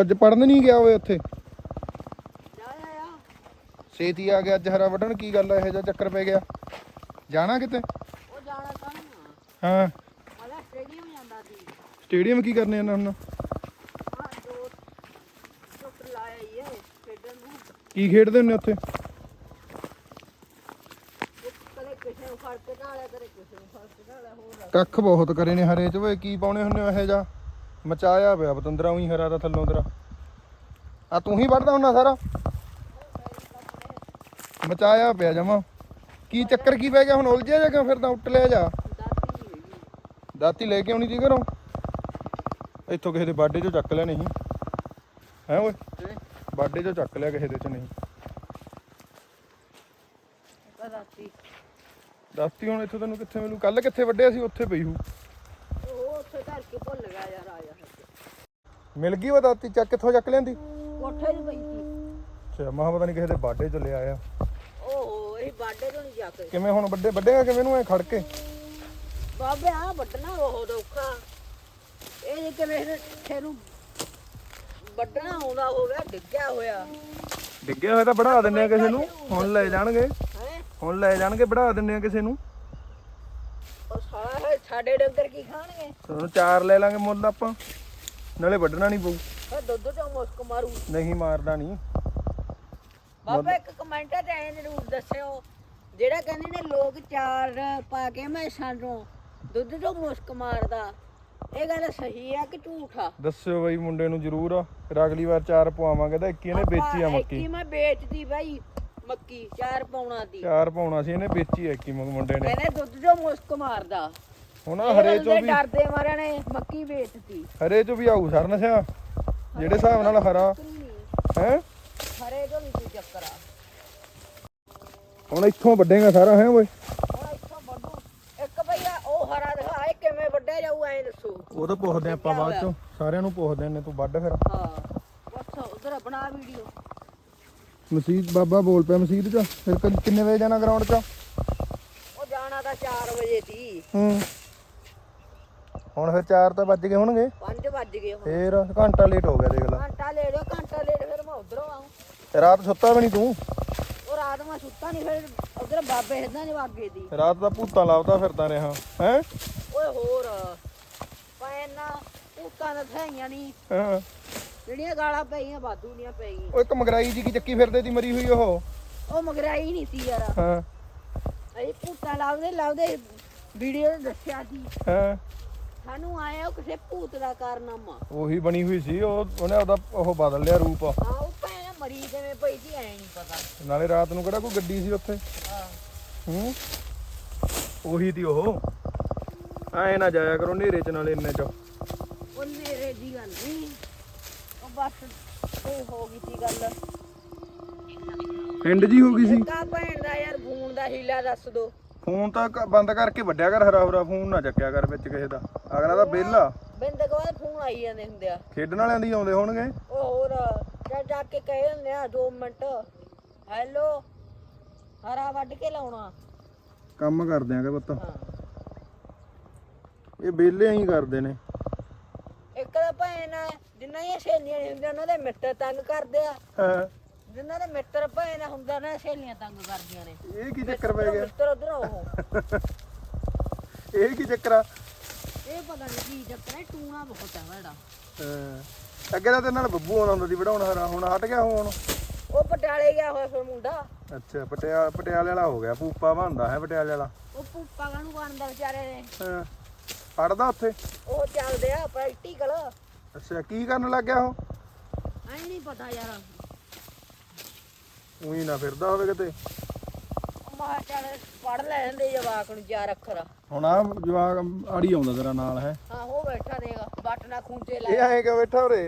ਅੱਜ ਪੜਨ ਨਹੀਂ ਗਿਆ ਓਏ ਉੱਥੇ। ਜਾ ਆ। ਛੇਤੀ ਆ ਗਿਆ ਅੱਜ ਹਰਾ ਵੱਢਣ ਕੀ ਗੱਲ ਇਹੋ ਜਿਹਾ ਚੱਕਰ ਪੈ ਗਿਆ। ਜਾਣਾ ਕਿਤੇ? ਉਹ ਜਾਣਾ ਕਾਹਨੂੰ ਹਾਂ। ਮਲਾ ਸਟੇਡੀਅਮ ਜਾਂਦਾ ਸੀ। ਸਟੇਡੀਅਮ ਕੀ ਕਰਨੇ ਇਹਨਾਂ ਹੁਣ ਕੀ ਖੇਡਦੇ ਹੁੰਦੇ ਉੱਥੇ। ਕੱਖ ਬਹੁਤ ਕਰੇ ਨੇ ਹਰੇ ਚ। ਓਏ ਕੀ ਪਾਉਣੇ ਹੁੰਦੇ ਇਹੋ ਜਿਹਾ? ਮਚਾਇਆ ਪਿਆ ਬਤੰਦਰਾ ਉਹੀ ਹਰਾ ਦਾ ਥੱਲੋਂ ਤੇਰਾ। ਆ ਤੂੰ ਹੀ ਵੱਢਦਾ ਹੁੰਨਾ ਸਾਰਾ? ਮਚਾਇਆ ਪਿਆ ਜਮਾ। ਕੀ ਚੱਕਰ ਕੀ ਪੈ ਗਿਆ? ਹੁਣ ਉਲਝਿਆ ਜਾਂ ਕਿਉਂ ਫਿਰਦਾ? ਉੱਟ ਲਿਆ ਜਾ। ਦਾਤੀ ਲੈ ਕੇ ਆਉਣੀ ਸੀ ਘਰੋਂ। ਇੱਥੋਂ ਕਿਸੇ ਦੇ ਬਾਡੇ ਚੋਂ ਚੱਕ ਲਿਆ ਨਹੀਂ। ਹੈ ਓਏ? ਬਾਡੇ ਚੋਂ ਚੱਕ ਲਿਆ ਕਿਸੇ ਦੇ ਚ ਨਹੀਂ। ਦਾਤੀ। ਦਾਤੀ ਹੁਣ ਇੱਥੋਂ ਤੈਨੂੰ ਕਿੱਥੇ ਮਿਲੂ? ਕੱਲ ਕਿੱਥੇ ਵੱਡਿਆ ਸੀ? ਉੱਥੇ ਪਈ ਹੂ ਉਹ ਉੱਥੇ ਧਰ ਕੇ ਭੁੱਲ ਮਿਲ ਗਈ ਉਹ ਦਾਤੀ ਚੱਕ ਕਿੱਥੋਂ ਚੱਕ ਲਿਆਂਦੀ? ਕੋਠੇ 'ਚ ਪਈ ਸੀ। ਅੱਛਾ ਮਹਾ ਪਤਾ ਨਹੀਂ ਕਿਸੇ ਦੇ ਬਾਡੇ ਚ ਲਿਆ ਆ ਇਹ ਬਾਡੇ ਤੋਂ ਨਹੀਂ ਜਾ ਕੇ ਕਿਵੇਂ ਹੁਣ ਵੱਡੇ ਵੱਡੇਗਾ ਕਿਵੇਂ ਨੂੰ ਐ ਖੜ ਕੇ? ਬਾਬੇ ਆ ਵੱਢਣਾ ਬਹੁਤ ਔਖਾ। ਇਹ ਜੇ ਕਿਵੇਂ ਇੱਥੇ ਨੂੰ ਵੱਢਣਾ ਆਉਂਦਾ ਹੋਵੇ ਡਿੱਗਿਆ ਹੋਇਆ। ਡਿੱਗਿਆ ਹੋਇਆ ਤਾਂ ਬੜਾ ਆ ਕਿਸੇ ਨੂੰ। ਹੁਣ ਲੈ ਜਾਣਗੇ। ਹੈ? ਹੁਣ ਲੈ ਜਾਣਗੇ ਬੜਾ ਦਿੰਨੇ ਆ ਕਿਸੇ ਨੂੰ। ਉਹ ਸਾਲਾ ਇਹ ਸਾਡੇ ਡੰਗਰ ਕੀ ਖਾਣਗੇ? ਤੁਹਾਨੂੰ ਚਾਰ ਲੈ ਲਾਂਗੇ ਮੁੱਲ ਆਪਾਂ। ਨਾਲੇ ਵੱਢਣਾ ਨਹੀਂ ਪਊ। ਉਹ ਦੁੱਧ ਚੋਂ ਮੁਸਕ ਮਾਰੂ। ਨਹੀਂ ਮਾਰਦਾ ਨਹੀਂ। ਬਾਬਾ ਇੱਕ ਕਮੈਂਟ ਤੇ ਐਂ ਜ਼ਰੂਰ ਦੱਸਿਓ। ਜਿਹੜਾ ਕਹਿੰਦੇ ਨੇ ਲੋਕ ਚਾਰ ਪਾ ਕੇ ਮੈਸਾਂ ਤੋਂ ਦੁੱਧ ਤੋਂ ਮੁਸਕ ਮਾਰਦਾ ਇਹ ਗੱਲ ਸਹੀ ਆ ਕਿ ਝੂਠ ਆ? ਦੱਸਿਓ ਬਈ ਮੁੰਡੇ ਨੂੰ ਜ਼ਰੂਰ। ਫਿਰ ਅਗਲੀ ਵਾਰ ਚਾਰ ਪਵਾਵਾਂਗੇ ਤਾਂ ਇੱਕ ਹੀ ਇਹਨੇ ਵੇਚੀ ਆ ਆਪਾਂ ਮੱਕੀ। ਇੱਕ ਮੈਂ ਵੇਚਦੀ ਬਾਈ ਮੱਕੀ ਚਾਰ ਪਾਉਣਾ ਦੀ। ਚਾਰ ਪਾਉਣਾ ਸੀ ਇਹਨੇ ਵੇਚੀ ਆ ਇੱਕ ਹੀ ਮੁੰ- ਮੁੰਡੇ ਨੇ। ਕਹਿੰਦੇ ਦੁੱਧ ਚੋਂ ਮੁਸਕ ਮਾਰਦਾ। ਹੁਣ ਆਹ ਹਰੇ ਚੋਂ ਵੀ ਡਰਦੇ ਮਾਰਿਆ ਨੇ ਮੱਕੀ ਵੇਚਤੀ। ਹਰੇ ਚੋਂ ਵੀ ਆਊ ਸਰ ਨਸ਼ਾ ਜਿਹੜੇ ਹਿਸਾਬ ਨਾਲ ਹਰਾ। ਹੈ? ਹਰੇ ਨਹੀਂ ਕੋਈ ਚੱਕਰ ਆ। ਹੁਣ ਇੱਥੋਂ ਵੱਡੇਗਾ ਸਾਰਾ ਹੈ ਓਏ? ਹੁਣ ਇੱਥੋਂ ਵੱਢੂ ਇੱਕ ਭਈਆ ਉਹ ਹਰਾ ਦਿਖਾ ਇਹ ਕਿਵੇਂ ਵੱਢਿਆ ਜਾਊ ਐਂ ਦੱਸੋ। ਉਹ ਤਾਂ ਪੁੱਛਦੇ ਆਪਾਂ ਬਾਅਦ ਚੋਂ। ਸਾਰਿਆਂ ਨੂੰ ਪੁੱਛਦੇ ਨੇ ਤੂੰ ਵੱਢ ਫਿਰ। ਹਾਂ। ਬਸ ਉਧਰ ਬਣਾ ਵੀਡੀਓ। ਮਸੀਤ ਬਾਬਾ ਬੋਲ ਪਿਆ ਮਸੀਤ ਚ। ਫਿਰ ਕਿੰਨੇ ਵਜੇ ਜਾਣਾ ਗਰਾਊਂਡ ਚ? ਉਹ ਜਾਣਾ ਤਾਂ 4 ਵਜੇ ਦੀ ਹੂੰ। ਹੁਣ ਫਿਰ 4 ਤਾਂ ਵੱਜ ਗਏ ਹੋਣਗੇ। 5 ਵੱਜ ਗਏ ਹੁਣ। ਫੇਰ ਘੰਟਾ ਲੇਟ ਹੋ ਗਿਆ ਦੇਖ ਲੈ। ਘੰਟਾ ਲੈ ਲਿਓ ਘੰਟਾ ਲੇਟ ਫਿਰ ਮੈਂ ਉਧਰੋਂ ਆਉਂ ਰਾਤ ਸੁੱਤਾ ਵੀ ਨਹੀਂ ਤੂੰ? ਉਹ ਰਾਤ ਮੈਂ ਸੁੱਤਾ ਨਹੀਂ ਫਿਰ ਉਧਰ ਬਾਬੇ ਹਿੱਦਾਂ ਨੇ ਵਾਗੇ ਦੀ। ਰਾਤ ਦਾ ਭੂਤਾਂ ਲਾਵਦਾ ਫਿਰਦਾ ਰਿਹਾ ਹੈ? ਓਏ ਹੋਰ ਪੈਨਾ ਭੂਤਾਂ ਦਾ ਥਾਈਆਂ ਨਹੀਂ ਹਾਂ। ਜਿਹੜੀਆਂ ਗਾਲਾਂ ਪਈਆਂ ਬਾਦੂ ਦੀਆਂ ਪਈਆਂ। ਉਹ ਇੱਕ ਮਗਰਾਈ ਜੀ ਕੀ ਚੱਕੀ ਫਿਰਦੇ ਦੀ ਮਰੀ ਹੋਈ ਉਹ? ਉਹ ਮਗਰਾਈ ਨਹੀਂ ਸੀ ਯਾਰ। ਹਾਂ। ਅਸੀਂ ਭੂਤਾਂ ਲਾਉਂਦੇ ਲਾਉਂਦੇ ਵੀਡੀਓ ਦੱਸਿਆ ਸੀ। ਹਾਂ। ਸਾਨੂੰ ਆਇਆ ਉਹ ਕਿਸੇ ਭੂਤ ਦਾ ਕਾਰਨਾਮਾ। ਉਹੀ ਬਣੀ ਹੋਈ ਸੀ ਉਹ ਉਹਨੇ ਉਹਦਾ ਉਹ ਬਦਲ ਲਿਆ ਰੂਪ। ਆ ਉਹ ਭੈਣ ਮਰੀ ਕਿਵੇਂ ਪਈ ਸੀ ਐ ਨਹੀਂ ਪਤਾ। ਨਾਲੇ ਰਾਤ ਨੂੰ ਕਿਹੜਾ ਕੋਈ ਗੱਡੀ ਸੀ ਉੱਥੇ? ਹਾਂ। ਹੂੰ? ਉਹੀ ਦੀ ਉਹ। ਐ ਨਾ ਜਾਇਆ ਕਰੋ ਨੇਰੇ ਚ ਨਾਲੇ ਇੰਨੇ ਚ। ਉਹ ਨੇਰੇ ਦੀ ਗੱਲ ਨਹੀਂ ਉਹ ਬਸ ਉਹ ਹੋ ਗਈ ਸੀ ਗੱਲ। ਐਂਡ ਜੀ ਹੋ ਗਈ ਸੀ? ਕਾ ਭੈਣ ਦਾ ਯਾਰ ਫੋਨ ਦਾ ਹੀਲਾ ਦੱਸ ਦੋ। ਫੋਨ ਤਾਂ ਕ- ਬੰਦ ਕਰਕੇ ਵੱਡਿਆ ਕਰ ਹਰਾ ਹਰਾ ਫੋਨ ਨਾ ਚੱਕਿਆ ਕਰ ਵਿੱਚ ਕਿਸੇ ਦਾ। ਅਗਲਾ ਤਾਂ ਵਿਹਲਾ। ਬਿੰਦ ਬਾਅਦ ਫੋਨ ਆਈ ਜਾਂਦੇ ਹੁੰਦੇ ਆ। ਖੇਡਣ ਵਾਲਿਆਂ ਦੀ ਆਉਂਦੇ ਹੋਣਗੇ। ਉਹ ਹੋਰ ਜਾ ਜਾ ਕੇ ਕਹੇ ਹੁੰਦੇ ਆ 2 ਮਿੰਟ। ਹੈਲੋ ਹਰਾ ਵੱਢ ਕੇ ਲਾਉਣਾ। ਕੰਮ ਕਰਦੇ ਆਂਗੇ ਪੁੱਤ। ਹਾਂ। ਇਹ ਵਿਹਲੇ ਹੀ ਕਰਦੇ ਨੇ। ਇੱਕ ਦਾ ਭੈਣ ਆ, ਜਿੰਨਾਂ ਦੀਆਂ ਸਹੇਲੀਆਂ ਨਹੀਂ ਹੁੰਦੀਆਂ ਉਹਨਾਂ ਦੇ ਮਿੱਤਰ ਤੰਗ ਕਰਦੇ ਆ। ਹਾਂ, ਜਿਨ੍ਹਾਂ ਦੇ ਮਿੱਤਰ ਭੈਣ ਹੁੰਦਾ ਨਾ ਸਹੇਲੀਆਂ ਤੰਗ ਕਰਦੀਆਂ ਨੇ। ਇਹ ਕੀ ਚੱਕਰ ਪੈ ਗਿਆ? ਮਿੱਤਰ ਉਧਰ ਉਹ। ਇਹ ਕੀ ਚੱਕਰ ਆ? ਇਹ ਪਤਾ ਨਹੀਂ ਕੀ ਚੱਕਰ ਹੈ ਟੂਣਾ ਬਹੁਤ ਹੈ ਵੜਾ ਹਾਂ। ਅੱਗੇ ਤਾਂ ਤੇਰੇ ਨਾਲ ਬੱਬੂ ਆਉਂਦਾ ਹੁੰਦਾ ਸੀ ਵੜਾਉਣ ਹਰਾ ਹੁਣ ਹਟ ਗਿਆ ਹੁਣ। ਉਹ ਪਟਿਆਲੇ ਗਿਆ ਹੋਇਆ ਫਿਰ ਮੁੰਡਾ। ਅੱਛਾ ਪਟਿਆ ਪਟਿਆਲੇ ਵਾਲਾ ਹੋ ਗਿਆ ਪੂਪਾ ਬਣਦਾ ਹੈ ਪਟਿਆਲੇ ਵਾਲਾ। ਉਹ ਪੁੱਪਾ ਨੂੰ ਬਣਦਾ ਵਿਚਾਰੇ ਨੇ? ਹਾਂ ਪੜਦਾ ਉੱਥੇ? ਉਹ ਚੱਲਦੇ ਆ ਪ੍ਰੈਕਟੀਕਲ ਅੱਛਾ ਕੀ ਕਰਨ ਲੱਗ ਗਿਆ ਉਹ? ਐ ਨਹੀਂ ਪਤਾ ਯਾਰ। ਉਹੀ ਨਾ ਫਿਰਦਾ ਹੋਵੇ ਕਿਤੇ। ਮਾ ਚੱਲ ਪੜ ਲੈਂਦੇ ਜਵਾਕ ਨੂੰ ਚਾਰ ਅੱਖਰ ਹੁਣ ਆ ਜਵਾਕ ਆੜੀ ਆਉਂਦਾ ਤੇਰਾ ਨਾਲ ਹੈ? ਹਾਂ ਉਹ ਬੈਠਾ ਦੇਗਾ ਬੱਟ ਨਾ ਖੂੰਚੇ ਇਹ ਲਾ ਐਂ ਕਿ ਬੈਠਾ ਉਰੇ?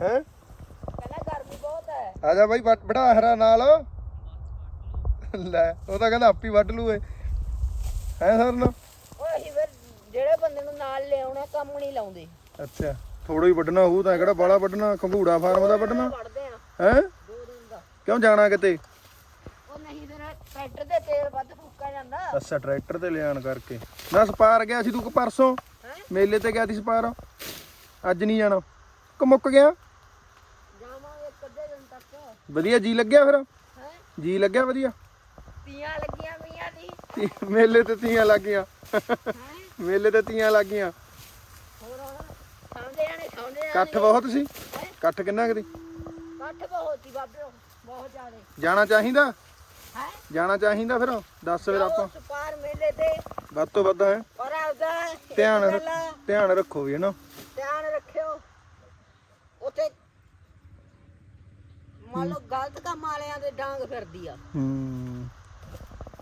ਹੈ? ਕਹਿੰਦਾ ਗਰਮੀ ਬਹੁਤ ਹੈ ਆ ਜਾ ਬਾਈ ਵੱਢ- ਵੜਾ ਹਰਾ ਨਾਲ। ਲੈ ਉਹ ਤਾਂ ਕਹਿੰਦਾ ਆਪੀ ਵੱਢ ਲੂਏ। ਹੈ ਸਰਨ ਓਏ ਅਸੀਂ ਫਿਰ ਜਿਹੜੇ ਬੰਦੇ ਨੂੰ ਨਾਲ ਲਿਆਉਣਾ ਕੰਮ ਨਹੀਂ ਲਾਉਂਦੇ। ਅੱਛਾ ਥੋੜਾ ਹੀ ਵੱਢਣਾ ਹੋਊ ਤਾਂ ਕਿਹੜਾ ਬਾਲਾ ਵੱਢਣਾ ਕੰਗੂੜਾ ਫਾਰਮ ਦਾ ਵੱਢਣਾ। ਵੜਦੇ ਆ। ਹੈ? ਦੋ ਦਿਨ ਦਾ। ਕਿਉਂ ਜਾਣਾ ਕਿਤੇ? ਉਹ ਨਹੀਂ ਫਿਰ ਟਰੈਕਟਰ ਤੇ ਤੇਲ ਵੱਧ ਫੂਕਾ ਜਾਂਦਾ। ਅੱਛਾ ਟਰੈਕਟਰ ਤੇ ਲਿਆਣ ਕਰਕੇ। ਨਾ ਸਪਾਰ ਗਿਆ ਸੀ ਤੂੰ ਕਿ ਪਰਸੋਂ? ਮੇਲੇ ਤੇ ਗਿਆ ਸੀ ਸਪਾਰ। ਅੱਜ ਨਹੀਂ ਜਾਣਾ। ਕਿ ਮੁੱਕ ਗਿਆ? ਜਾਵਾਂਗੇ ਇੱਕ ਅੱਧੇ ਦਿਨ ਤੱਕ। ਵਧੀਆ ਜੀ ਲੱਗਿਆ ਫਿਰ? ਜੀ ਲੱਗਿਆ ਵਧੀਆ? ਤੀਆਂ ਲੱਗੀਆਂ ਮੀਆਂ ਦੀ। ਮੇਲੇ ਤੇ ਤੀਆਂ ਲੱਗ ਗਈਆਂ ਹੈ? ਮੇਲੇ ਤੇ ਤੀਆਂ ਲੱਗ ਗਈਆਂ ਹੋਰ ਜਾਣੇ ਸਮਝਦੇ ਜਾਣੇ ਇਕੱਠ ਬਹੁਤ ਸੀ? ਹੈਂ? ਇਕੱਠ ਕਿੰਨਾ ਕਦੀ ਕੱਠ ਬਹੁਤ ਹੀ ਬਾਬੇ ਬਹੁਤ ਜ਼ਿਆਦੇ। ਜਾਣਾ ਚਾਹੀਦਾ? ਹੈ ਜਾਣਾ ਚਾਹੀਦਾ ਫਿਰ? ਦੱਸ ਫਿਰ ਆਪਾਂ। ਉਸ ਪਾਰ ਮੇਲੇ ਤੇ। ਵੱਧ ਤੋਂ ਵੱਧ ਹੈ। ਪਰ ਆਪਦਾ ਧਿਆਨ ਆ, ਧਿਆਨ ਰੱਖੋ ਵੀ ਨਾ ਧਿਆਨ ਰੱਖਿਓ। ਉੱਥੇ ਮੰਨ ਲਓ ਗਲਤ ਕੰਮ ਵਾਲਿਆਂ ਦੇ ਡਾਂਗ ਫਿਰਦੀ ਆ। ਹੂੰ।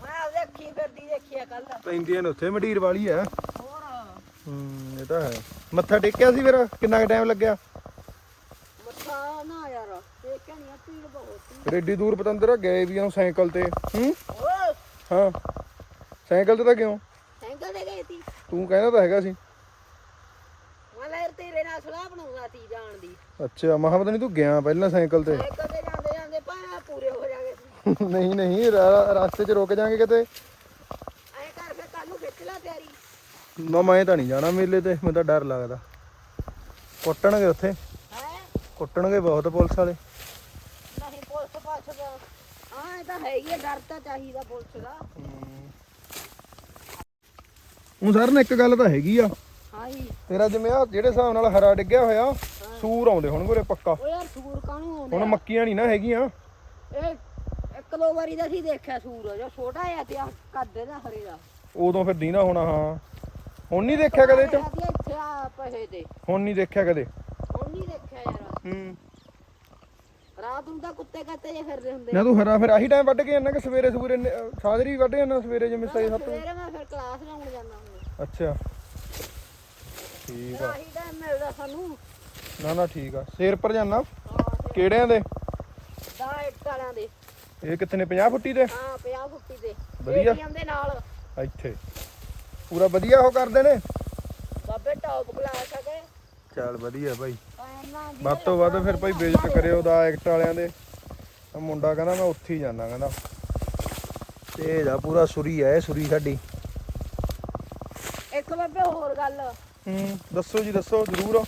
ਮੈਂ ਆਪਦੇ ਅੱਖੀ ਫਿਰਦੀ ਦੇਖੀ ਆ ਕੱਲ ਪੈਂਦੀਆਂ ਨੇ ਉੱਥੇ ਮਡੀਰ ਵਾਲੀ ਹੈ ਹੋਰ। ਹੂੰ ਇਹ ਤਾਂ ਹੈ। ਮੱਥਾ ਟੇਕਿਆ ਸੀ ਫਿਰ? ਕਿੰਨਾ ਕੁ ਟਾਈਮ ਲੱਗਿਆ ਮੱਥਾ ਨਾ ਯਾਰ ਦੇਖਿਆ ਨਹੀਂ ਭੀੜ ਬਹੁਤ ਸੀ ਫਿਰ ਏਡੀ ਦੂਰ ਪਤੰਦਰ ਗਏ ਵੀ ਆ ਸਾਈਕਲ ਤੇ। ਹੂੰ? ਸਾਈਕਲ ਤੇ ਤਾਂ ਕਿਉਂ? ਸਾਈਕਲ ਤੇ ਗਈ ਸੀ। ਤੂੰ ਕਹਿੰਦਾ ਤਾਂ ਹੈਗਾ ਸੀ। ਮੈਂ ਲੈ ਤੇਰੇ ਨਾਲ ਸਲਾਹ ਬਣਾਉਂਦਾ ਸੀ ਜਾਣ ਦੀ। ਅੱਛਾ ਮਹਾਂ ਪਤਾ ਨਹੀਂ ਤੂੰ ਗਿਆ ਪਹਿਲਾਂ ਸਾਈਕਲ ਤੇ। ਸਾਈਕਲ ਤੇ ਜਾਂਦੇ ਜਾਂਦੇ ਪਾਇਆ ਪੂਰੇ ਹੋ ਜਾਗੇ ਨਹੀਂ ਨਹੀਂ ਰਾ- ਰਸਤੇ 'ਚ ਰੁਕ ਜਾਾਂਗੇ ਕਿਤੇ। ਐ ਕਰ ਫਿਰ ਕੱਲ ਨੂੰ ਖਿੱਚ ਲਾ ਤਿਆਰੀ। ਨਾ ਮੈਂ ਤਾਂ ਨਹੀਂ ਜਾਣਾ ਮੇਲੇ ਤੇ ਮੈਨੂੰ ਤਾਂ ਡਰ ਲੱਗਦਾ। ਕੁੱਟਣਗੇ ਉੱਥੇ। ਹੈ? ਕੁੱਟਣਗੇ ਬਹੁਤ ਪੁਲਿਸ ਵਾਲੇ ਨਹੀਂ ਪੁਲਿਸ ਪਾਸ ਦਾ ਹਾਂ ਇਹ ਤਾਂ ਹੈ ਹੀ ਆ, ਡਰ ਤਾਂ ਚਾਹੀਦਾ ਪੁਲਿਸ ਦਾ। ਉਹ ਸਰ ਨੇ ਇੱਕ ਗੱਲ ਤਾਂ ਹੈਗੀ ਆ। ਹਾਂ ਜੀ। ਤੇਰਾ ਜਿਵੇਂ ਆ ਜਿਹੜੇ ਹਿਸਾਬ ਨਾਲ ਹਰਾ ਡਿੱਗਿਆ ਹੋਇਆ ਸੂਰ ਆਉਂਦੇ ਹੁਣ ਕੋਲੇ ਪੱਕਾ। ਉਹ ਯਾਰ ਸੂਰ ਕਾਹਨੂੰ ਆਉਂਦੇ ਹੁਣ ਆ? ਮੱਕੀਆਂ ਨਹੀਂ ਨਾ ਹੈਗੀਆਂ। ਇਹ ਇੱਕ ਦੋ ਵਾਰੀ ਤਾਂ ਅਸੀਂ ਦੇਖਿਆ ਸੂਰ ਜੋ ਛੋਟਾ ਜਿਹਾ ਤੇ ਆ ਕੱਦੇ ਦਾ ਹਰੇ ਦਾ। ਉਦੋਂ ਫਿਰ ਦੀਨਾ ਹੋਣਾ ਹਾਂ। ਹੁਣ ਨਹੀਂ ਦੇਖਿਆ ਕਦੇ ਚ? ਇੱਥੇ ਆ ਪਹੇ ਹੁਣ ਨਹੀਂ ਦੇਖਿਆ ਕਦੇ? ਹੁਣ ਨਹੀਂ ਦੇਖਿਆ ਯਾਰ। ਹੂੰ। ਰਾਤ ਨੂੰ ਤਾਂ ਕੁੱਤੇ ਕੱਤੇ ਜੇ ਫਿਰਦੇ ਹੁੰਦੇ ਨਾ ਤੂੰ ਹਰਾ ਫਿਰ ਆਹੀ ਟਾਈਮ ਵੱਢ ਕੇ ਜਾਂਦਾ ਕਿ ਸਵੇਰੇ ਸਵੇਰੇ ਸਾਜਰੀ ਵੱਢ ਜਾਂਦਾ ਸਵੇਰੇ ਜਿਵੇਂ ਸਹੀ ਸੱਤ? ਸਵੇਰੇ ਮੈਂ ਫਿਰ ਕਲਾਸ ਲਾਉਣ ਜਾਂਦਾ ਹੁੰਦਾ। ਅੱਛਾ। ਠੀਕ ਆ। ਆਹੀ ਟਾਈਮ ਮਿਲਦਾ ਸਾਨੂੰ। ਨਾ ਨਾ ਠੀਕ ਆ। ਸ਼ੇਰ ਪਰ ਜਾਣਾ ਕਿਹੜਿਆਂ ਦੇ? ਦਾ ਇੱਟ ਵਾਲਿਆਂ ਦੇ। ਇਹ ਕਿੱਥੇ ਨੇ 50 ਫੁੱਟੀ ਦੇ? ਹਾਂ 50 ਫੁੱਟੀ ਦੇ। ਵਧੀਆ। ਦੇ ਨਾਲ। ਇੱਥੇ। ਪੂਰਾ ਵਧੀਆ ਉਹ ਕਰਦੇ ਨੇ? ਬਾਬੇ ਟੌਪ ਕਲਾਸ ਹੈਗੇ ਚੱਲ ਵਧੀਆ ਭਾਈ। ਵੱਧ ਤੋਂ ਵੱਧ ਫਿਰ ਭਾਈ ਵਿਜ਼ਿਟ ਕਰਿਓ ਦਾ ਐਕਟ ਵਾਲਿਆਂ ਦੇ। ਆਹ ਮੁੰਡਾ ਕਹਿੰਦਾ ਮੈਂ ਉੱਥੇ ਹੀ ਜਾਣਾ ਕਹਿੰਦਾ। ਤੇਜ ਆ ਪੂਰਾ ਸੁਰੀ ਐ ਸੁਰੀ ਸਾਡੀ। ਇੱਕ ਬਾਬੇ ਹੋਰ ਗੱਲ। ਹੂੰ ਦੱਸੋ ਜੀ ਦੱਸੋ ਜ਼ਰੂਰ।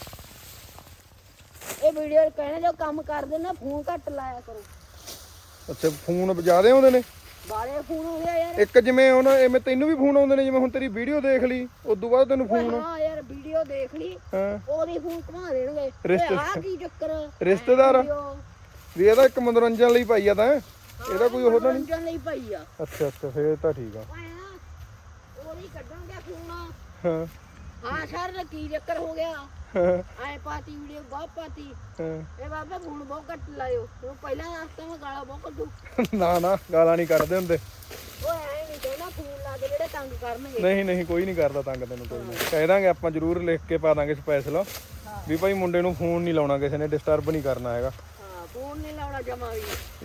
ਇਹ ਵੀਡੀਓ ਕਹਿੰਦੇ ਜੋ ਕੰਮ ਕਰਦੇ ਨਾ ਫੋਨ ਘੱਟ ਲਾਇਆ ਕਰੋ। ਅੱਛਾ ਫੋਨ ਜ਼ਿਆਦੇ ਆਉਂਦੇ ਨੇ? ਬਾਰੇ ਫੋਨ ਹੋ ਗਿਆ ਯਾਰ। ਇੱਕ ਜਿਵੇਂ ਹੁਣ ਐਵੇਂ ਤੈਨੂੰ ਵੀ ਫੋਨ ਆਉਂਦੇ ਨੇ ਜਿਵੇਂ ਹੁਣ ਤੇਰੀ ਵੀਡੀਓ ਦੇਖ ਲਈ ਉਦੋਂ ਬਾਅਦ ਤੈਨੂੰ ਫੋਨ। ਹਾਂ ਯਾਰ ਵੀਡੀਓ ਦੇਖ ਲਈ। ਹਾਂ। ਉਹਦੀ ਫੋਨ ਘੁਮਾ ਦੇਣਗੇ। ਰਿਸ਼ਤੇ- ਆ ਕੀ ਚੱਕਰ? ਰਿਸ਼ਤੇਦਾਰ? ਵੀ ਇਹਦਾ ਇੱਕ ਮਨੋਰੰਜਨ ਲਈ ਪਾਈ ਆ ਤਾਂ। ਇਹਦਾ ਕੋਈ ਹੋਰ ਤਾਂ ਨਹੀਂ? ਮਨੋਰੰਜਨ ਲਈ ਪਈ ਆ। ਅੱਛਾ ਅੱਛਾ ਫੇਰ ਤਾਂ ਠੀਕ ਆ। ਭਾਇਆ ਉਹਦੀ ਕੱਢਣਗੇ ਫੋਨ ਹਾਂ। ਹਾਂ ਸਰ ਦਾ ਕੀ ਚੱਕਰ ਹੋ ਗਿਆ? ਹਾਂ, ਐ ਪਾਤੀ ਵੀਡੀਓ ਬਹੁਤ ਪਾਤੀ। ਹਾਂ। ਇਹ ਬਾਬਾ ਫੋਨ ਬਹੁਤ ਘੱਟ ਲਾਇਓ। ਤੂੰ ਪਹਿਲਾਂ ਰਸਤੇ ਮੈਂ ਗਾਲਾਂ ਬਹੁਤ ਕੱਢੂ। ਨਾ ਨਾ ਗਾਲਾਂ ਨਹੀਂ ਕੱਢਦੇ ਹੁੰਦੇ। ਓਏ ਨਹੀਂ ਕਹਿਣਾ ਫੋਨ ਲਾ ਕੇ ਜਿਹੜੇ ਤੰਗ ਕਰਨਗੇ। ਨਹੀਂ ਨਹੀਂ ਕੋਈ ਨਹੀਂ ਕਰਦਾ ਤੰਗ ਤੈਨੂੰ ਕੋਈ ਨਹੀਂ। ਕਹਿ ਦਾਂਗੇ ਆਪਾਂ ਜ਼ਰੂਰ ਲਿਖ ਕੇ ਪਾ ਦਾਂਗੇ ਸਪੈਸ਼ਲ ਵੀ ਭਾਈ ਮੁੰਡੇ ਨੂੰ ਫੋਨ ਨਹੀਂ ਲਾਉਣਾ ਕਿਸੇ ਨੇ ਡਿਸਟਰਬ ਨਹੀਂ ਕਰਨਾ ਹੈਗਾ। ਹਾਂ ਫੋਨ ਨਹੀਂ ਲਾਉਣਾ ਜਮਾ ਵੀ।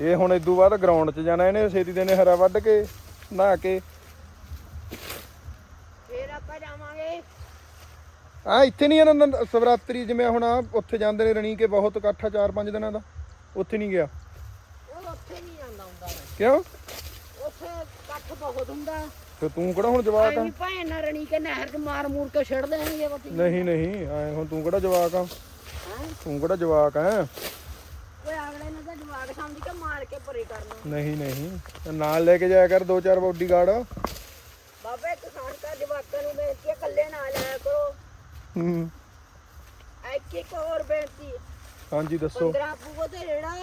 ਇਹ ਹੁਣ ਇਦੋਂ ਬਾਅਦ ਗਰਾਊਂਡ 'ਚ ਜਾਣਾ ਇਹਨੇ ਛੇਤੀ ਦੇ ਨੇ ਹਰਾ ਵੱਢ ਕੇ ਨਹਾ ਕੇ। ਫੇਰ ਆਪਾਂ ਜਾਵਾਂਗੇ। ਆ ਇੱਥੇ ਨਹੀਂ ਇਹਨਾਂ ਸਵਰਾਤਰੀ ਜਿਵੇਂ ਹੁਣ ਉੱਥੇ ਜਾਂਦੇ ਨੇ ਰਣੀ ਕੇ ਬਹੁਤ ਇਕੱਠਾ 4-5 ਦਿਨਾਂ ਦਾ। ਉੱਥੇ ਨਹੀਂ ਗਿਆ। ਉਹ ਉੱਥੇ ਨਹੀਂ ਜਾਂਦਾ ਹੁੰਦਾ। ਕਿਉਂ? ਇਕੱਠ ਬਹੁਤ ਹੁੰਦਾ। ਤੇ ਤੂੰ ਕਿਹੜਾ ਹੁਣ ਜਵਾਕ ਆ? ਐਵੇਂ ਭੈਣ ਨਾਲ ਰਣੀ ਕੇ ਨਹਿਰ 'ਚ ਮਾਰ ਮੂਰ ਕੇ ਛੱਡ ਦੇਣਗੇ ਬੱਤੀ ਨਹੀਂ ਨਹੀਂ ਐ ਹੁਣ ਤੂੰ ਕਿਹੜਾ ਜਵਾਕ ਆ? ਤੂੰ ਕਿਹੜਾ ਜਵਾਕ ਆ? ਓਏ ਅਗਲੇ ਨੇ ਤਾਂ ਜਵਾਕ ਸਮਝ ਕੇ ਮਾਰ ਕੇ ਪਰੇ ਕਰਨਾ ਨਹੀਂ ਨਹੀਂ ਤੇ ਨਾਲ ਲੈ ਕੇ ਜਾਇਆ ਕਰ ਦੋ ਚਾਰ ਬਾਡੀਗਾਰਡ। ਬਾਬੇ ਕਿਸਾਨ ਦਾ ਜਵਾਕਾਂ ਨੂੰ ਬੇਨਤੀ ਹੈ ਇਕੱਲੇ ਨਾ ਜਾਇਆ ਕਰੋ। ਹੂੰ। ਇੱਕ ਇੱਕ ਹੋਰ ਬੇਨਤੀ। ਹਾਂਜੀ ਦੱਸੋ। 15 ਪੂਗੋ ਤੇ ਜਿਹੜਾ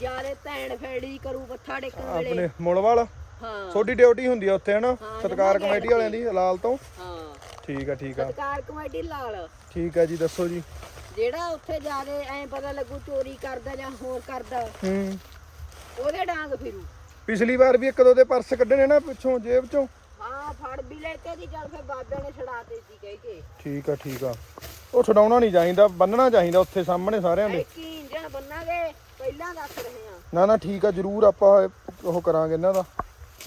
ਜਾਰੇ ਤੈਣ ਫੈੜੀ ਕਰੂ ਮੱਥਾ ਟੇਕਣ ਵੇਲੇ। ਆਪਣੇ ਮੁਲਵਾਲ ਹਾਂ। ਤੁਹਾਡੀ ਡਿਊਟੀ ਹੁੰਦੀ ਆ ਉੱਥੇ ਹਨਾ? ਹਾਂ, ਸਤਕਾਰ ਜਮਾਂ ਕਮੇਟੀ ਵਾਲਿਆਂ ਦੀ ਲਾਲ ਤੋਂ। ਹਾਂ। ਠੀਕ ਆ ਠੀਕ ਆ। ਸਤਕਾਰ ਕਮੇਟੀ ਲਾਲ। ਠੀਕ ਆ ਜੀ ਦੱਸੋ ਜੀ। ਜਿਹੜਾ ਉੱਥੇ ਜਾਦੇ ਐ ਪਤਾ ਲੱਗੂ ਚੋਰੀ ਕਰਦਾ ਜਾਂ ਹੋਰ ਕਰਦਾ ਹੂੰ। ਉਹਦੇ ਡਾਂਗ ਫਿਰੂ। ਪਿਛਲੀ ਵਾਰ ਵੀ ਇੱਕ ਦੋ ਦੇ ਪਰਸ ਕੱਢਣੇ ਨਾ ਪਿੱਛੋਂ ਜੇਬ ਚੋਂ। ਹਾਂ ਫੜ ਵੀ ਲੈ ਕੇ ਦੀ ਚੱਲ ਫਿਰ ਬਾਬਿਆਂ ਨੇ ਛੜਾਤੇ ਸੀ ਕਹਿ ਕੇ। ਠੀਕ ਆ ਠੀਕ ਆ। ਉਹ ਛਡਾਉਣਾ ਨਹੀਂ ਚਾਹੀਦਾ ਬੰਨਣਾ ਚਾਹੀਦਾ ਉੱਥੇ ਸਾਹਮਣੇ ਸਾਰਿਆਂ ਦੇ ਐਕੀ ਇੰਜਣ ਬੰਨਾਂਗੇ ਪਹਿਲਾਂ ਦੱਸ ਰਹੇ ਆ। ਨਾ ਨਾ ਠੀਕ ਆ ਜਰੂਰ ਆਪਾਂ ਉਹ ਕਰਾਂਗੇ ਇਹਨਾਂ ਦਾ।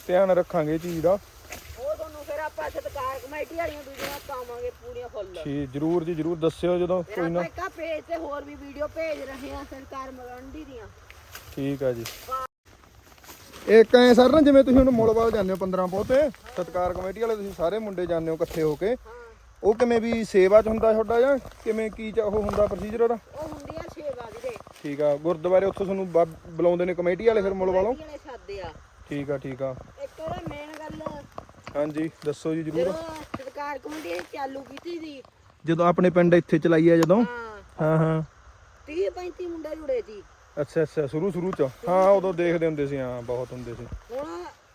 ਧਿਆਨ ਰੱਖਾਂਗੇ ਇਹ ਚੀਜ਼ ਦਾ। ਉਹ ਤੁਹਾਨੂੰ ਫਿਰ ਆਪਾਂ ਸਤਕਾਰ ਕਮੇਟੀ ਵਾਲੀਆਂ ਵੀਡੀਓਆਂ ਪਾਵਾਂਗੇ ਪੂਰੀਆਂ ਫੁੱਲ ਠੀਕ ਜਰੂਰ ਜੀ ਜਰੂਰ ਦੱਸਿਓ ਜਦੋਂ ਫਿਰ ਕੋਈ ਨਾ। ਆਪਾਂ ਇੱਕ ਪੇਜ ਤੇ ਹੋਰ ਵੀ ਵੀਡੀਓ ਭੇਜ ਰਹੇ ਆ ਸਰਕਾਰ ਮਗੰਡੀ ਦੀਆਂ। ਠੀਕ ਆ ਜੀ। ਇੱਕ ਐ ਸਰ ਨਾ ਜਿਵੇਂ ਤੁਸੀਂ ਹੁਣ ਮੁਲਵਾਲ ਜਾਂਦੇ ਹੋ 15 ਪੋਹ ਤੇ ਸਤਕਾਰ ਕਮੇਟੀ ਵਾਲੇ ਤੁਸੀਂ ਸਾਰੇ ਮੁੰਡੇ ਜਾਂਦੇ ਹੋ ਇਕੱਠੇ ਹੋ ਕੇ। ਉਹ ਕਿਵੇਂ ਵੀ ਸੇਵਾ ਚ ਹੁੰਦਾ ਤੁਹਾਡਾ ਜਾਂ ਕਿਵੇਂ ਕੀ ਚ ਉਹ ਹੁੰਦਾ ਪ੍ਰੋਸੀਜਰ ਉਹਦਾ? ਉਹ ਹੁੰਦੀ ਆ ਸੇਵਾ ਵੀਰੇ। ਠੀਕ ਆ ਗੁਰਦੁਆਰੇ ਉੱਥੋਂ ਤੁਹਾਨੂੰ ਬਾ- ਬੁਲਾਉਂਦੇ ਨੇ ਕਮੇਟੀ ਵਾਲੇ ਫਿਰ ਮੁੱਲ ਵਾਲੋਂ? ਕਮੇਟੀ ਵਾਲੇ ਸਾਦੇ ਆ। ਠੀਕ ਆ ਠੀਕ ਆ। ਇੱਕ ਉਹਦਾ ਮੇਨ ਗੱਲ ਹਾਂਜੀ ਦੱਸੋ ਜੀ ਜਰੂਰ। ਜਦੋਂ ਸਰਕਾਰ ਕਮੇਟੀ ਚਾਲੂ ਕੀਤੀ ਸੀ। ਜਦੋਂ ਆਪਣੇ ਪਿੰਡ ਇੱਥੇ ਚਲਾਈ ਆ ਜਦੋਂ? ਹਾਂ। ਹਾਂ ਹਾਂ। 30 35 ਮੁੰਡੇ ਜੁੜੇ ਸੀ। ਅੱਛਾ ਅੱਛਾ ਸ਼ੁਰੂ ਸ਼ੁਰੂ ਚ। ਹਾਂ ਉਦੋਂ ਦੇਖਦੇ ਹੁੰਦੇ ਸੀ ਹਾਂ ਬਹੁਤ ਹੁੰਦੇ ਸੀ। ਹੁਣ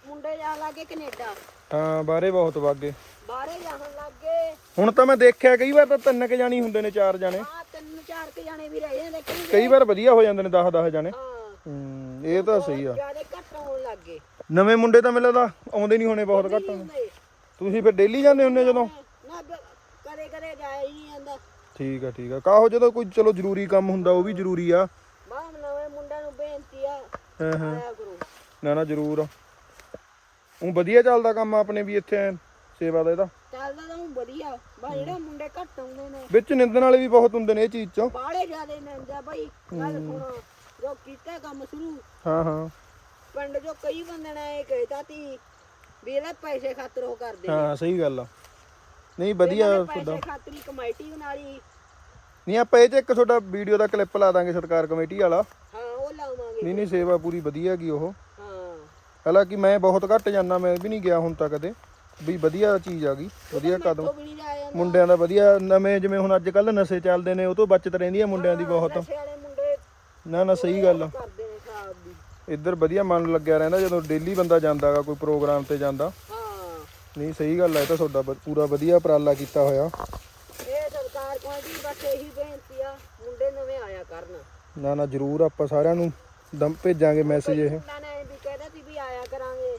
ਮੁੰਡੇ ਜਾਣ ਲੱਗੇ ਕੈਨੇਡਾ। ਹਾਂ ਬਾਰੇ ਬਹੁਤ ਵਾਗੇ ਬਾਹਰੇ ਜਾਣ ਲੱਗੇ ਹੁਣ ਤਾਂ ਮੈਂ ਦੇਖਿਆ ਕਈ ਵਾਰ ਤਾਂ ਤਿੰਨ ਕ ਜਾਣੀ ਹੁੰਦੇ ਨੇ ਚਾਰ ਜਾਣੇ। ਆ ਤਿੰਨ ਚਾਰ ਕੇ ਜਾਣੇ ਵੀ ਰਹਿ ਜਾਂਦੇ ਕਈ ਕਈ ਵਾਰ। ਵਧੀਆ ਹੋ ਜਾਂਦੇ ਨੇ 10 10 ਜਾਣੇ। ਹਾਂ। ਹੂੰ ਇਹ ਤਾਂ ਸਹੀ ਆ। ਜ਼ਿਆਦਾ ਨਵੇਂ ਮੁੰਡੇ ਤਾਂ ਮੈਨੂੰ ਲੱਗਦਾ ਆਉਂਦੇ ਨਹੀਂ ਹੋਣੇ ਬਹੁਤ ਘੱਟ। ਤੁਸੀਂ ਫਿਰ ਡੇਲੀ ਜਾਂਦੇ ਹੁੰਦੇ ਜਦੋਂ? ਨਾ ਕਦੇ ਕਦੇ ਜਾਇਆ ਹੀ ਨਹੀਂ ਜਾਂਦਾ। ਠੀਕ ਆ ਠੀਕ ਆ। ਕਾਹੋ ਜਦੋਂ ਕੋਈ ਚਲੋ ਜ਼ਰੂਰੀ ਕੰਮ ਹੁੰਦਾ ਉਹ ਵੀ ਜ਼ਰੂਰੀ ਆ। ਬਾਹ ਨਵੇਂ ਮੁੰਡਿਆਂ ਨੂੰ ਬੇਨਤੀ ਆ ਹਾਂ ਹਾਂ। ਆਇਆ ਕਰੋ। ਨਾ ਨਾ ਜ਼ਰੂਰ। ਉਹ ਵਧੀਆ ਚੱਲਦਾ ਕੰਮ ਆਪਣੇ ਵੀ ਇੱਥੇ ਐਨ ਸੇਵਾ ਦਾ ਇਹਦਾ। ਚੱਲਦਾ ਤਾਂ ਊਂ ਵਧੀਆ। ਬਾ ਜਿਹੜੇ ਮੁੰਡੇ ਘੱਟ ਆਉਂਦੇ ਨੇ ਵਿੱਚ ਨਿੰਦਣ ਵਾਲੇ ਵੀ ਬਹੁਤ ਹੁੰਦੇ ਨੇ ਇਹ ਚੀਜ਼ ਚ। ਬਾਹਲੇ ਜਿਆਦੇ ਨੰਦਾ ਬਾਈ। ਗੱਲ ਸੁਣੋ ਜੋ ਕੀਤਾ ਕੰਮ ਸ਼ੁਰੂ। ਹਾਂ ਹਾਂ। ਪਿੰਡ ਜੋ ਕਈ ਬੰਦੇ ਨੇ ਇਹ ਕਹਿਤਾ ਤੀ ਵੀ ਇਹਦਾ ਪੈਸੇ ਖਾਤਰ ਉਹ ਕਰਦੇ ਨੇ। ਹਾਂ ਸਹੀ ਗੱਲ ਆ। ਨਹੀਂ ਵਧੀਆ ਇਹਨਾਂ ਨੇ ਤੁਹਾਡਾ। ਪੈਸੇ ਖਾਤਰ ਹੀ ਕਮੇਟੀ ਬਣਾ ਲਈ। ਨਹੀਂ ਆਪਾਂ ਇਹ ਚ ਇੱਕ ਤੁਹਾਡਾ ਵੀਡੀਓ ਦਾ ਕਲਿੱਪ ਲਾ ਦਾਂਗੇ ਸਰਕਾਰ ਕਮੇਟੀ ਵਾਲਾ। ਹਾਂ ਉਹ ਲਾਵਾਂਗੇ। ਨਹੀਂ ਨਹੀਂ ਸੇਵਾ ਪੂਰੀ ਵਧੀਆ ਗਈ ਉਹ। ਹਾਂ। ਹਾਲਾਂਕਿ ਮੈਂ ਬਹੁਤ ਘੱਟ ਜਾਂਦਾ ਮੈਂ ਵੀ ਨਹੀਂ ਗਿਆ ਹੁਣ ਤੱਕ ਕਦੇ ਵੀ ਵਧੀਆ ਚੀਜ਼ ਆ ਗਈ ਵਧੀਆ ਕਦਮ। ਉਹ ਵੀ ਨਹੀਂ ਜਾਇਆ ਜਾਂਦਾ। ਮੁੰਡਿਆਂ ਦਾ ਵਧੀਆ ਨਵੇਂ ਜਿਵੇਂ ਹੁਣ ਅੱਜ ਕੱਲ ਨਸ਼ੇ ਚੱਲਦੇ ਨੇ ਉਹ ਤੋਂ ਬਚਤ ਰਹਿੰਦੀ ਹੈ ਮੁੰਡਿਆਂ ਦੀ ਬਹੁਤ। ਨਸ਼ੇ ਵਾਲੇ ਮੁੰਡੇ ਨਾ ਨਾ ਸਹੀ ਗੱਲ ਆ। ਕਰਦੇ ਇੱਧਰ ਵਧੀਆ ਮਨ ਲੱਗਿਆ ਰਹਿੰਦਾ ਜਦੋਂ ਡੇਲੀ ਬੰਦਾ ਜਾਂਦਾਗਾ ਕੋਈ ਪ੍ਰੋਗਰਾਮ ਤੇ ਜਾਂਦਾ। ਹਾਂ। ਨਹੀਂ ਸਹੀ ਗੱਲ ਹੈ ਇਹ ਤਾਂ ਤੁਹਾਡਾ ਬ- ਪੂਰਾ ਵਧੀਆ ਉਪਰਾਲਾ ਕੀਤਾ ਹੋਇਆ। ਇਹ ਸਰਕਾਰ ਕੋਲ ਜੀ ਬਸ ਇਹੀ ਬੇਨਤੀ ਆ ਮੁੰਡੇ ਨਵੇਂ ਆਇਆ ਕਰਨ। ਨਾ ਨਾ ਜ਼ਰੂਰ ਆਪਾਂ ਸਾਰਿਆਂ ਨੂੰ ਦਮ ਭੇਜਾਂਗੇ ਮੈਸੇਜ ਇਹ। ਮੁੰਡਾ ਨੇ ਵੀ ਕਹਿੰਦਾ ਸੀ ਵੀ ਆਇਆ ਕਰਾਂਗੇ।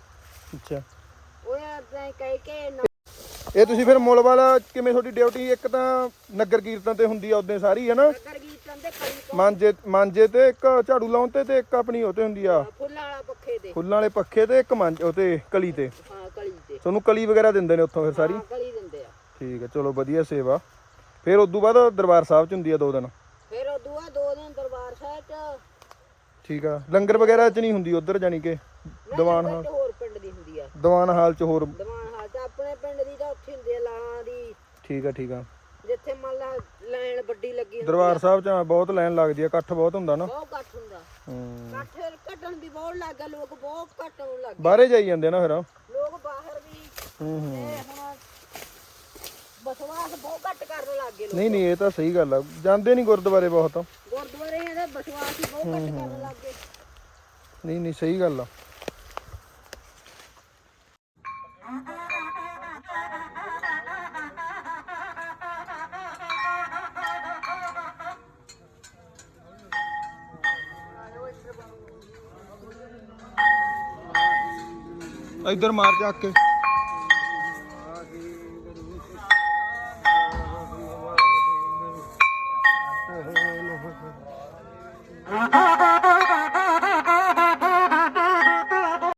ਅੱਛਾ। ਉਹ ਐਂ ਕਹਿ ਕੇ ਨਾ- ਇਹ ਤੁਸੀਂ ਫਿਰ ਮੁੱਲ ਵਾਲਾ ਕਿਵੇਂ ਤੁਹਾਡੀ ਡਿਊਟੀ ਇੱਕ ਤਾਂ ਨਗਰ ਕੀਰਤਨ ਤੇ ਹੁੰਦੀ ਆ ਉਦੋਂ ਸਾਰੀ ਹੈ ਨਾ? ਨਗਰ ਕੀਰਤਨ ਦੇ ਤੋਂ ਮਾਂਜੇ ਮਾਂਜੇ ਤੇ ਇੱਕ ਝਾੜੂ ਲਾਉਣ ਤੇ ਤੇ ਇੱਕ ਆਪਣੀ ਉਹ ਤੇ ਹੁੰਦੀ ਆ। ਫੁੱਲਾਂ ਵਾਲਾ ਪੱਖੇ ਦੇ ਫੁੱਲਾਂ ਵਾਲੇ ਪੱਖੇ ਤੇ ਇੱਕ ਮੰਜ ਉਹ ਤੇ ਕਲੀ ਤੇ। ਹਾਂ ਕਲੀ ਤੇ। ਤੁਹਾਨੂੰ ਕਲੀ ਵਗੈਰਾ ਦਿੰਦੇ ਨੇ ਉੱਥੋਂ ਫਿਰ ਸਾਰੀ? ਹਾਂ ਕਲੀ ਦਿੰਦੇ ਆ। ਠੀਕ ਹੈ ਚਲੋ ਵਧੀਆ ਸੇਵਾ। ਫਿਰ ਉਦੋਂ ਬਾਅਦ ਦਰਬਾਰ ਸਾਹਿਬ ਚ ਹੁੰਦੀ ਆ ਦੋ ਦਿਨ। ਫਿਰ ਉਹ ਦੂਆ ਦੋ ਦਿਨ ਦਰਬਾਰ ਸਾਹਿਬ ਚ। ਠੀਕ ਆ ਲੰਗਰ ਵਗੈਰਾ ਚ ਨਹੀਂ ਹੁੰਦੀ ਉਧਰ ਜਾਨੀ ਕਿ? ਦੀਵਾਨ ਹਾਲ ਹੋਰ ਪਿੰਡ ਦੀ ਹੁੰਦੀ ਆ। ਦੀਵਾਨ ਹਾਲ ਚ ਹੋਰ ਦੀਵਾਨ ਹਾਲ ਚ ਆਪਣੇ ਪਿੰਡ ਦੀ ਤਾਂ ਉੱਥੇ ਹੁੰਦੀ ਆ ਲਾਲਾਂ ਦੀ। ਠੀਕ ਆ ਠੀਕ ਆ। ਲਾ ਲਾਈਨ ਵੱਡੀ ਲੱਗੀ ਹੁੰਦੀ ਦਰਬਾਰ ਸਾਹਿਬ ਚ ਬਹੁਤ ਲਾਈਨ ਲੱਗਦੀ ਆ ਇਕੱਠ ਬਹੁਤ ਹੁੰਦਾ ਨਾ। ਬਹੁਤ ਘੱਟ ਹੁੰਦਾ। ਹੂੰ। ਘੱਟ ਘਟਣ ਵੀ ਬਹੁਤ ਲੱਗ ਗਿਆ ਲੋਕ ਬਹੁਤ ਘੱਟ ਆਉਣ ਲੱਗ ਬਾਹਰੇ ਜਾਈ ਜਾਂਦੇ ਨਾ ਫਿਰ। ਗਏ ਲੋਕ ਬਾਹਰ ਵੀ ਹੂੰ ਹੂੰ। ਤੇ ਹੁਣ ਬਸਵਾਸ ਬਹੁਤ ਘੱਟ ਕਰਨ ਲੱਗ ਗਏ ਲੋਕ ਨਹੀਂ ਨਹੀਂ ਇਹ ਤਾਂ ਸਹੀ ਗੱਲ ਆ। ਜਾਂਦੇ ਨਹੀਂ ਗੁਰਦੁਆਰੇ ਬਹੁਤ। ਗੁਰਦੁਆਰੇ ਇਹਦੇ ਬਸਵਾਸ ਹੀ ਬਹੁਤ ਘੱਟ ਕਰਨ ਲੱਗ ਗਏ। ਨਹੀਂ ਨਹੀਂ ਸਹੀ ਗੱਲ ਆ। ਇੱਧਰ ਮਾਰ ਚੱਕ ਕੇ।